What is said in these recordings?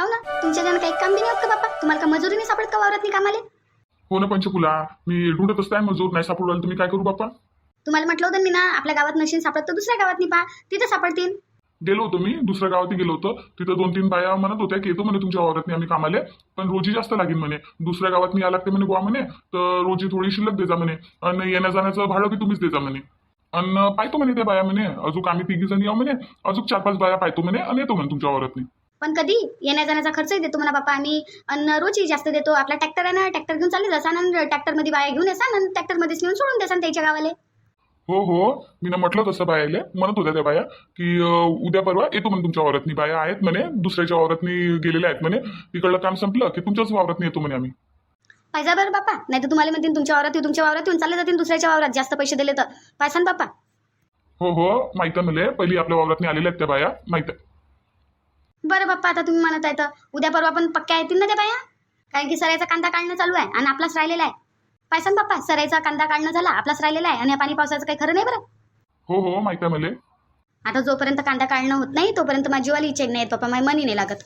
का ना. तुमच्या जण काही काम बी नाही होत का बाप्पा? तुम्हाला का मजुरी नाही सापडत का वावरात नाही कामाले? हो ना पंचकुला. मी ढूंढत असताय मजूर नाही सापडू राहिला तुम्ही काय करू बाप्पा? तुम्हाला म्हटलं होतं मी ना आपल्या गावात नशीन सापडत तर दुसऱ्या गावात नाही पा तिथे सापडतील. गेलो होतो मी दुसऱ्या गावात गेलो होतो. तिथं दोन तीन बाया म्हणत होत्या की येतो म्हणे तुमच्या वावरात आम्ही कामाले. पण रोजी जास्त लागेल म्हणे. दुसऱ्या गावात या लागते म्हणे गोवा म्हणे. तर रोजी थोडी शिल्लक देजा म्हणे. आणि येण्या जाण्याचं भाडं बी तुम्हीच देजा म्हणे. आणि पाहतो म्हणे त्या बाया म्हणे. अजून आम्ही तिघी जण येऊ म्हणे. अजून चार पाच बाया पाहतो म्हणे. आणि येतो म्हणे तुमच्या वावरात पण कधी? येण्या जाण्याचा खर्चही देतो म्हणा बाप्पा आम्ही. आणि रोजही जास्त देतो. आपला ट्रॅक्टर आहे ना ट्रॅक्टर घेऊन चालले जासान आणि ट्रॅक्टरमध्ये बाया घेऊन येसान आणि ट्रॅक्टरमध्येच नेऊन सोडून देसान त्याच्या गावाले. हो हो. मी ना म्हटलं तसं बायाले. म्हणत होत्या त्या बाया की अं, उद्या परवा येतो म्हणे तुमच्या वावरातनी. बाया आहेत म्हणे दुसऱ्याच्या वावरातनी गेलेल्या आहेत म्हणे. तिकडलं काम संपलं की तुमच्याच वावरातनी येतो म्हणे आम्ही. पाहिजा बरं बाप्पा नाही तर तुम्हाला म्हणतील तुमच्या वावरात येऊ तुमच्या वावरात येऊन चालले जातील दुसऱ्याच्या वावरात. जास्त पैसे दिले तर. पायसान बाप्पा हो हो. माहीत आहे मले पहिली आपल्या वावरातनी आलेल्या आहेत त्या बाया. माहीत आहे. बरं बाप्पा आता तुम्ही म्हणत आहे तर उद्या परवा पण पक्क्या येतील ना त्या बाया? कारण की सरायचा कांदा काढणं चालू आहे आणि आपलाच राहिलेला आहे. पायसान बाप्पा सरायचा कांदा काढणं झाला आपलाच राहिलेला आहे आणि या पाणी पावसाचं काही खरं नाही बरं? हो हो माहीत आहे मले. आता जोपर्यंत कांदा काढणं होत नाही तोपर्यंत माझी जीवाला इच्छा नाही येत बाप्पा माझी मनी नाही लागत.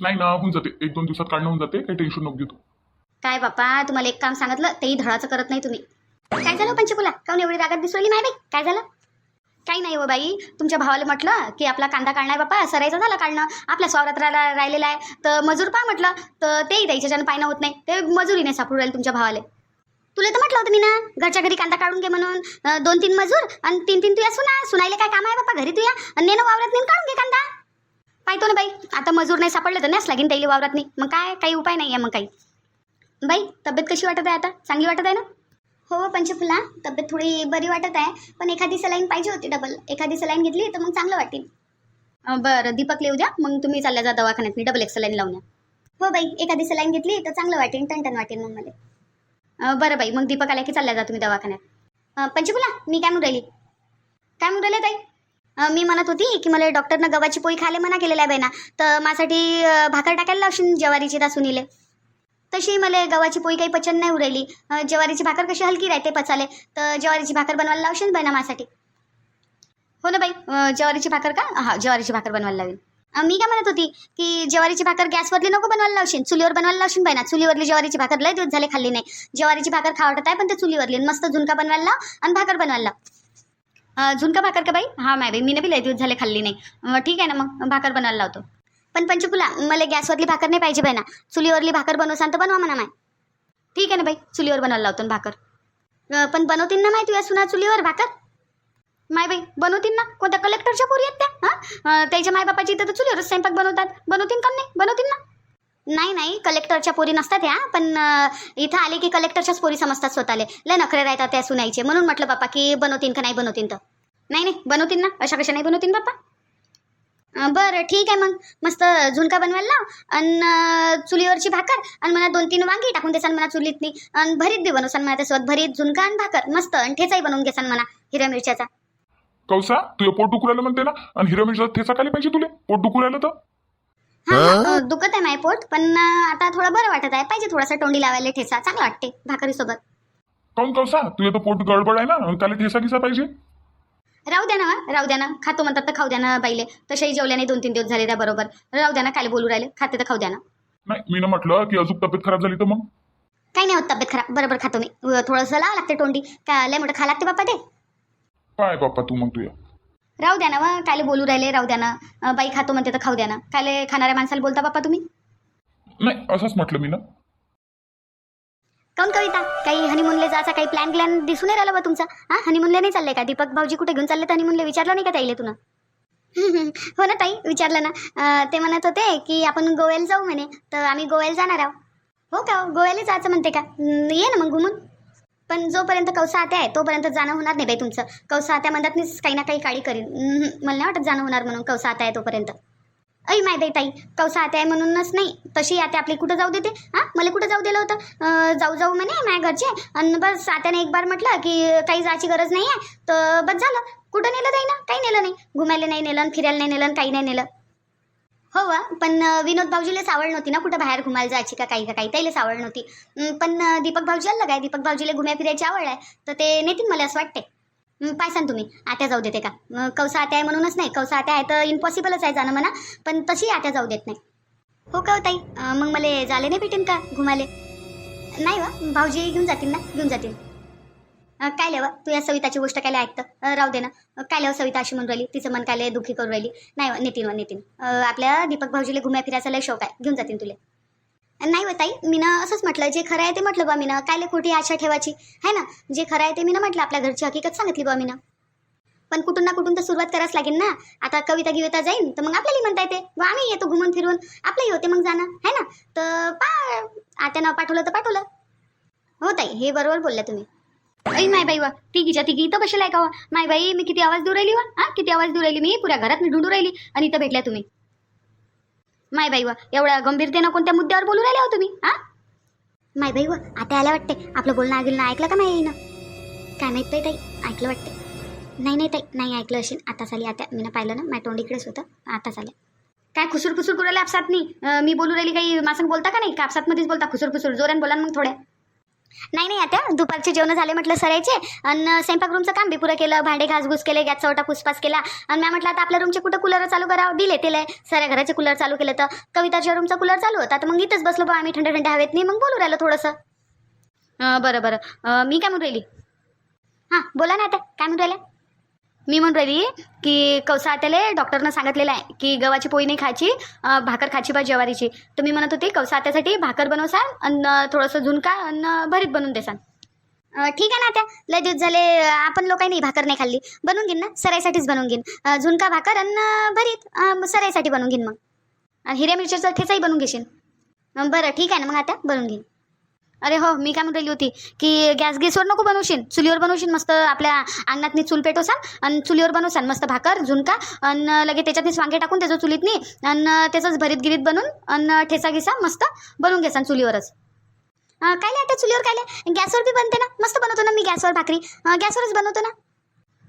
नाही ना होऊन जाते. एक दोन दिवसात काढणं होऊन जाते काही टेन्शन नको घेऊ तू. काय बाप्पा तुम्हाला एक काम सांगितलं तेही धडाचं करत नाही तुम्ही. काय झालं पंचकुला? काऊन एवढी रागात दिसवली नाही बाई काय झालं? काही नाही हो बाई. तुमच्या भावाला म्हटलं की आपला कांदा काढणार बाप्पा सरायचं झालं काढणं. आपल्या स्वारात राहिलेला आहे. तर मजूर पा म्हटलं तर तेही द्यायच्याच्यानं पायनं होत नाही. ते मजुरीने सापडू राहील तुमच्या भावाले. तुला तर म्हटलं होतं मी ना घरच्या घरी कांदा काढून घे म्हणून. दोन तीन मजूर आणि तीन तीन तुया सुना. सुनायले काय काम आहे बाप्पा घरी तुया? आणि नेणं वावरात नेऊन काढून घे कांदा. पाहतो ना बाई आता मजूर नाही सापडले तर नस लागेल त्याला वावरात नाही मग काय काही उपाय नाही आहे मग काही. बाई तब्येत कशी वाटत आहे आता? चांगली वाटत आहे ना? हो पंचफुला. तब्येत थोडी बरी वाटत आहे पण एखादी सलाईन पाहिजे होती डबल एखादी सलाईन घेतली तर मग चांगलं वाटेल. अं, बरं दीपक लिहू द्या. मग तुम्ही चालल्या जा दवाखान्यात. मी डबल एक सलाईन लावून या. हो बाई. एखादी सलाईन घेतली तर चांगलं वाटेल. टणटण वाटेल मग मला. अं, बरं बाई. मग दीपक आल्या की चालल्या जा तुम्ही दवाखान्यात. अं, पंचफुला मी काय म्हणून राहिली? काय म्हणून राहिले ताई? अं, मी म्हणत होती की मला डॉक्टरनं गव्हाची पोळी खायला मना केलेला आहे बाईना. तर माझ्यासाठी अं, भाकर टाकायला लावशील ज्वारीची तासुनीले तशी मला गव्हाची पोळी काही पचन नाही उरायली ज्वारीची भाकर कशी हलकी राहते पचाले तर ज्वारीची भाकर बनवायला लावशील बाई ना माझ्यासाठी हो ना बाई ज्वारीची भाकर का? हा ज्वारीची भाकर बनवायला लावेल मी काय म्हणत होती की ज्वारीची भाकर गॅसवरली नको बनवायला लावशील चुलीवर बनवायला लावशील बाई ना. चुलीवरली ज्वारीची भाकर लय दिवस झाले खाल्ली नाही. ज्वारीची भाकर खावटत आहे पण ते चुलीवरली. मस्त झुणका बनवायला लाव आणि भाकर बनवायला लाव. झुणका भाकर का बाई? हां माय बाई मी बी लय दिवस झाले खाल्ली नाही. ठीक आहे ना मग भाकर बनवायला लावतो. पण पंचकुला मला गॅसवरली भाकर नाही पाहिजे बाई ना चुलीवरली भाकर बनवसान तर बनवा म्हणा माय. ठीक आहे ना बाई चुलीवर बनवायला लावतो ना भाकर. अं, पण बनवतील ना माहिती या सुना चुलीवर भाकर? माय बाई बनवतील ना? कोणत्या कलेक्टरच्या पोरी आहेत त्या? हां? त्याच्या मायबापाची इथं तर चुलीवरच स्वयंपाक बनवतात. बनवतील का नाही? बनवतील ना? नाही नाही कलेक्टरच्या पोरी नसतात ह्या पण अं, इथं आले की कलेक्टरच्याच पोरी समजतात स्वतःले. लय नखरे राहतात त्या सुनायचे म्हणून म्हटलं बाप्पा की बनवतीन का नाही बनवतीन तर? नाही नाही बनवतीन ना? अशा कशा नाही बनवतीन पप्पा बरं ठीक आहे मग. मस्त झुणका बनवायला लाव आणि चुलीवरची भाकर आणि मला दोन तीन वांगी टाकून देसान म्हणा चुलीतनी आणि भरीत बी बनवसान म्हणा त्यासोबत. भरीत झुणका आणि भाकर. मस्त. आणि ठेचाही बनवून घेसान म्हणा हिरव्या मिरच्याचा. कौसा तुझं पोट दुखू राहिलं म्हणते ना? आणि हिरो मिरचा ठेचा खाली पाहिजे तुले? पोट दुखू राहिलं तर? हा दुखत आहे माय पोट पण आता थोडं बरं वाटत आहे. पाहिजे थोडासा तोंडी लावायला ठेचा. चांगला वाटते भाकरीसोबत. काऊन कौसा? तुझं तर पोट गडबड आहे ना? त्याला ठेसा किसा पाहिजे? राहू द्या ना राहू द्या ना. खातो म्हणतात तर खाऊ द्या ना बाईले. तशाही जेवल्या नाही दोन तीन दिवस झाले त्या बरोबर. राहू द्या ना काय बोलू राहिले. खाते तर खाऊ द्या ना. नाही मी ना म्हटलं की अजून तब्येत खराब झाली तर मग? काही नाही होत तब्येत खराब. बरोबर खातो मी. थोडंसं लावा लागते तोंडी. काय लय मोठं खा लागते बाप्पा ते? काय बाप्पा तू मग तुया? राहू द्या ना वा कायले बोलू राहिले राहू द्या ना. अं, बाई खातो म्हणते तर खाऊ द्या ना. कायले खाणाऱ्या माणसाला बोलता बाप्पा तुम्ही? नाही असंच म्हटलं मी ना. काऊन कविता? काही हनीमूनले जायचा काही प्लॅन प्लॅन दिसून नाही राहिला बा तुमचा? हा? हनीमूनले नाही चालले का? दीपक भाऊजी कुठे घेऊन चालले तर हनीमूनले विचारलं नाही का ताईले तुला? हो ना ताई विचारलं ना. ते म्हणत होते की आपण गोव्याला जाऊ म्हणे तर आम्ही गोव्याला जाणार आहोत हो का? गोव्याला जायचं म्हणते का? ये ना मग घुमून. पण जोपर्यंत कौसा आत्या आहे तोपर्यंत जाणं होणार नाही बाई तुमचं. कौसा आत्या म्हणतात मीच काही ना काही काळी करीन. मला नाही वाटत जाणं होणार म्हणून कौसा आत्या आहे तोपर्यंत. ऐ माय बाई ताई कौसा आत्या आहे म्हणूनच नाही. तशी आत्या आपली कुठं जाऊ देते? हां मला कुठं जाऊ दिलं होतं? जाऊ जाऊ म्हणे माझ्या घरचे. आणि बस आत्याने एक बार म्हटलं की काही जायची गरज नाही आहे. तर बस झालं. कुठं नेलं ताई ना काही नेलं नाही. घुमायला नाही नेलं फिरायला नाही नेलं काही नाही नेलं. हो वा पण विनोद भाऊजीला सावड नव्हती ना कुठं बाहेर घुमायला जायची का काही का काही? त्याला सावड नव्हती. पण दीपक भाऊजीला आलं काय दीपक भाऊजीला घुम्या फिरायची आवड आहे. तर ते नेतील मला असं वाटते पायसान तुम्ही. आत्या जाऊ देते का? कवसा आट्या आत्या आहे म्हणूनच नाही. कवसा आत्या आहे तर इम्पॉसिबलच आहे जाणं म्हणा पण तशी आत्या जाऊ देत नाही. हो का हो ताई? मग मला झाले नाही भेटेन का घुमाले? नाही वा भाऊजी घेऊन जातील ना? घेऊन जातील. काय लेवा तू या सविताची गोष्ट काय ऐकतं? राहू दे ना. काय लेवा सविता अशी म्हणून राहिली? तिचं मन काय दुःखी करून राहिली? नाही वा नितीन वा नितीन. आपल्या दीपक भाऊजीला घुम्या फिरायचा लय शौक आहे. घेऊन जातील तुले. नाही व ताई मी असंच म्हटलं जे खरं आहे ते म्हटलं बा मीनं कायले खोटी आशा ठेवायची आहे ना? जे खरं आहे ते मी ना म्हटलं आपल्या घरची हकीकत सांगितली बा मीनं. पण कुठून ना कुठून तर सुरुवात करावंच लागेल ना. आता कविता गिविता जाईन तर मग आपल्याला म्हणता येते व आम्ही येतो घुमून फिरून आपलंही होते मग जाणं है ना? तर पा आत्यानं पाठवलं तर पाठवलं. हो ताई हे बरोबर बोलल्या तुम्ही. ऐ माय बाई वा तिघीच्या तिघी इथं बसेल आहे का वा? माय बाई मी किती आवाज देऊ राहिली वा? हा किती आवाज देऊ राहिली? मी पुऱ्या घरात मी ढूंढू राहिली आणि इथं भेटल्या तुम्ही. माय बाई वा एवढ्या गंभीरतेनं कोणत्या मुद्द्यावर बोलू राहिले हो तुम्ही हा? माय बाई वा आता आल्या वाटते आपलं बोलणं आगिल ऐकलं का नाही काय माहीत नाही ताई ऐकलं वाटते नाही नाही ताई नाही ऐकलं असेल आता झाली आता मी ना पाहिलं ना माझ्या तोंड इकडेच होतं आता झालं काय खुसूर खुसूर करू राहिले आपसात नाही मी बोलू राहिली काही मासंग बोलता का नाही? का आपसातमध्येच बोलता? खुसूर खुसूर जोरान बोला ना मग थोड्या. नाही नाही आता दुपारचे जेवण झाले म्हटलं सरायचे. आणि स्वयंपाक रूमचं काम बी पुरं केलं भांडे घासघूस केले गॅसचा ओटा पुसपास केला. आणि मी म्हटलं आता आपल्या रूमचे कुठं कूलर चालू करावं? दिले तेले साऱ्या घराचे कूलर चालू केलं तर. कविताच्या रूमचा कूलर चालू होता. तर मग इथंच बसलो बा आम्ही थंड थंड हवेत. नाही मग बोलू राहिलो थोडंसं. बरं बरं. मी काय म्हणून राहिली? हां बोला ना आता. काय म्हणून राहिल्या? मी म्हणून राहिली की कौसा आत्याले डॉक्टरनं सांगितलेलं आहे की गव्हाची पोळी नाही खायची अं, भाकर खायची बा ज्वारीची. तर मी म्हणत होती कवसा आत्यासाठी भाकर बनवसाल आणि थोडंसं झुणका आणि भरीत बनवून देसाल अं, ठीक आहे ना आता? लय दिवस झाले अं, आपण लोकांनी भाकर नाही खाल्ली. बनवून घेईन ना? सराईसाठीच बनवून घेईन. अं, झुणका भाकर आणि अं, भरीत अं, सराईसाठी बनवून घेईन मग. आणि हिऱ्या मिरच्याचा ठेचाही बनवून घेशील अं, बरं ठीक आहे ना मग आता? बनवून घेईन. अरे हो मी काय म्हणून राहिली होती की गॅस गॅसवर नको बनवशील. चुलीवर बनवशील मस्त आपल्या अंगणातनी चूल पेटवसाल आणि चुलीवर बनवसाल मस्त भाकर झुणका आणि लगे त्याच्यातनीच वांगे टाकून त्याचं चुलीतनी आणि त्याचंच भरीत गिरीत बनवून आणि ठेचा घिसा मस्त बनवून घेसान चुलीवरच. काय नाही आता चुलीवर काय गॅसवर बी बनते ना? मस्त बनवतो ना मी गॅसवर भाकरी. गॅसवरच बनवतो ना?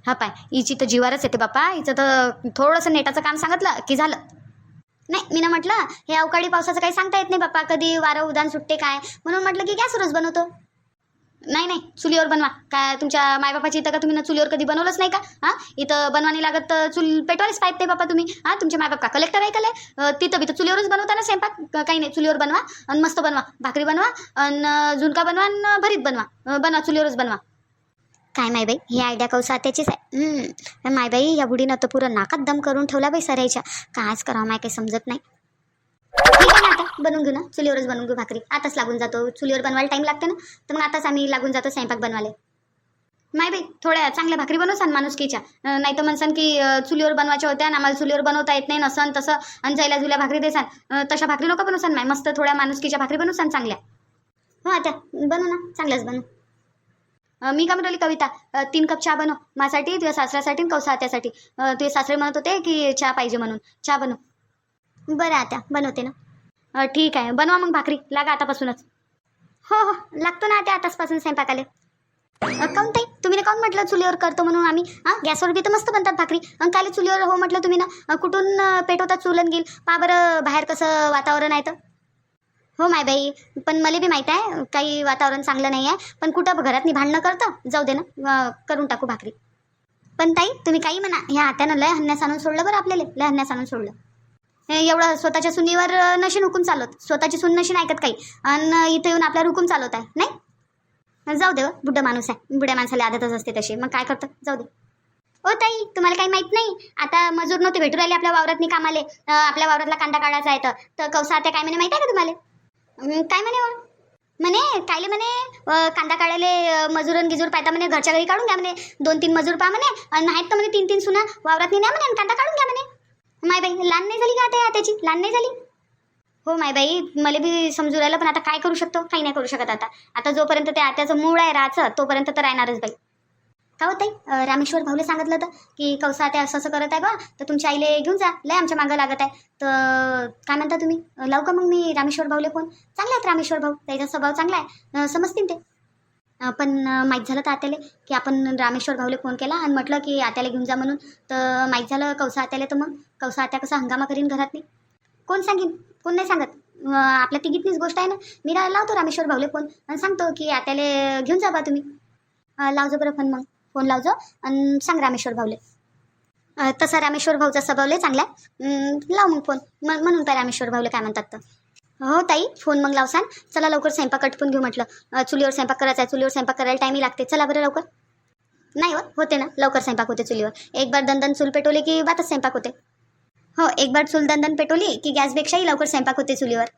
हा पाय हिची तर जीवारच येते बापा. हिचं तर थोडंसं नेटाचं काम सांगितलं की झालं. नाही मी ना म्हटलं हे अवकाळी पावसाचं काही सांगता येत नाही बाप्पा कधी वारं उदान सुटते काय? म्हणून म्हटलं की गॅसवरच बनवतो. नाही नाही चुलीवर बनवा. काय तुमच्या मायबापाची इथं का तुम्ही ना चुलीवर कधी बनवलंच नाही का? हां इथं बनवानी लागत तर चूल पेटवायलाच पाहिजे ते बापा तुम्ही. हां तुमचे मायबाप का कलेक्टर आहे कले तिथं बी तर चुलीवरच बनवता ना स्वयंपाक? काही नाही चुलीवर बनवा आणि मस्त बनवा. भाकरी बनवा आणि झुणका बनवा आणि भरीत बनवा. बनवा चुलीवरच बनवा. काय माय बाई? ही आयडिया कौसा त्याचीच आहे. मायबाई माय बाई या बुडीनं तर पुरं नाकात दम करून ठेवला बाई सरायच्या कायच करावं माय काही समजत नाही? ठीक आहे ना आता बनवून घेऊ ना. चुलीवरच बनवून घेऊ भाकरी. आताच लागून जातो. चुलीवर बनवायला टाईम लागते ना. तर मग आताच आम्ही लागून जातो स्वयंपाक बनवायला. माय बाई थोड्या चांगल्या भाकरी बनवसान माणुसकीच्या. नाही तर म्हणसान की चुलीवर बनवायच्या होत्या आणि आम्हाला चुलीवर बनवता येत नाही नसन तसं. आणि जायला जुल्या भाकरी देसान. तशा भाकरी नको बनवसान माय. मस्त थोड्या माणुसकीच्या भाकरी बनवसान चांगल्या. हो आता. बनव ना. चांगल्याच बनव. मी काय म्हणली कविता? तीन कप चहा बनव. माझ्यासाठी तुझ्या सासऱ्यासाठी आणि कौसा आत्यासाठी तुझे सासरे म्हणत होते की चहा पाहिजे म्हणून. चहा बनव. बरं आता बनवते ना. ठीक आहे. बनवा मग भाकरी. लागा आतापासूनच. हो हो. लागतो ना आता आताचपासून स्वयंपाकाले. काऊन ताई? तुम्ही ना काऊन म्हटलं चुलीवर करतो म्हणून आम्ही? हां गॅसवर बी तर मस्त बनतात भाकरी. आणि काली चुलीवर हो म्हटलं तुम्ही ना. कुठून पेटवता चुलन गेल? पा बरं बाहेर कसं वातावरण आहे तर. हो माय बाई. पण मला बी माहीत आहे काही वातावरण चांगलं नाही आहे. पण कुठं घरात भांडणं करतं? जाऊ दे ना. करून टाकू भाकरी. पण ताई तुम्ही काही म्हणा. ह्या आत्यानं लय हन्यास आणून सोडलं बरं आपल्याला. लय हन्यास आणून सोडलं. हे एवढं स्वतःच्या सुनीवर नशीन हुकूम चालवत. स्वतःची सून नशीन ऐकत काही. आणि इथं येऊन आपल्यावर हुकूम चालवत आहे. नाही? जाऊ दे हो, बुड्ढा माणूस आहे. बुड्या माणसाला आदतच असते तशी. मग काय करतं? जाऊ दे. ओ ताई तुम्हाला काही माहीत नाही? आता मजूर नव्हते भेटू राहिले आपल्या वावरातनी कामाले. आपल्या वावरातला कांदा काढायचा आहे तर. तर कौसा आता काय म्हणे माहीत आहे का तुम्हाला? काय म्हणे वा? म्हणे कायले म्हणे कांदा काढायले अं, मजूर गिजूर पाहता म्हणे घरच्या घरी काढून घ्या म्हणे. दोन तीन मजूर पहा म्हणे. आणि नाहीत तर म्हणे तीन तीन सुना वावरात नाही म्हणे आणि कांदा काढून घ्या म्हणे. माय बाई लहान नाही झाली का आता त्याची? लहान नाही झाली? हो माय बाई मला बी समजू राहिलं पण आता काय करू शकतो? काही नाही करू शकत आता. आता जोपर्यंत ते आत्याचं मूळ आहे राहायचं तोपर्यंत तर राहणारच बाई. का होत ताई? रामेश्वर भाऊले सांगितलं होतं की कौसा आता असं असं करत आहे बा तर तुमच्या आईले घेऊन जा लय आमच्या मागं लागत आहे. तर काय म्हणता तुम्ही? लावू का मग मी रामेश्वर भाऊले फोन? चांगला आहेत रामेश्वर भाऊ त्याचा स्वभाव चांगला आहे. समजतील ते. पण माहीत झालं तर आत्याले की आपण रामेश्वर भाऊले फोन केला आणि म्हटलं की आत्याला घेऊन जा म्हणून. तर माहीत झालं कौसा आत्याले तर मग? कौसा आत्या कसा हंगामा करीन घरात नाही कोण सांगेन? कोण नाही सांगत. आपल्या तिघीतलीच गोष्ट आहे ना. मी लावतो रामेश्वर भाऊले फोन आणि सांगतो की आत्याले घेऊन जा बा तुम्ही. लावजो बरं फोन मग. फोन लावजो आणि सांग रामेश्वर भाऊले. तसा रामेश्वर भाऊचा स्वभाव लय चांगला आहे. लाव मग फोन. म म्हणून पाय रामेश्वर भाऊला काय म्हणतात तर. हो ताई फोन मग लावसान. चला लवकर स्वयंपाक कटपून घेऊ म्हटलं. चुलीवर स्वयंपाक करायचा आहे चुलीवर स्वयंपाक करायला टाईमही लागते. चला बरं लवकर. नाही हो होते ना. लवकर स्वयंपाक होते चुलीवर. एक बार दंदन चूल पेटवली की बातच स्वयंपाक होते. हो एक बार चूल दंदन पेटवली की गॅसपेक्षाही लवकर स्वयंपाक होते चुलीवर.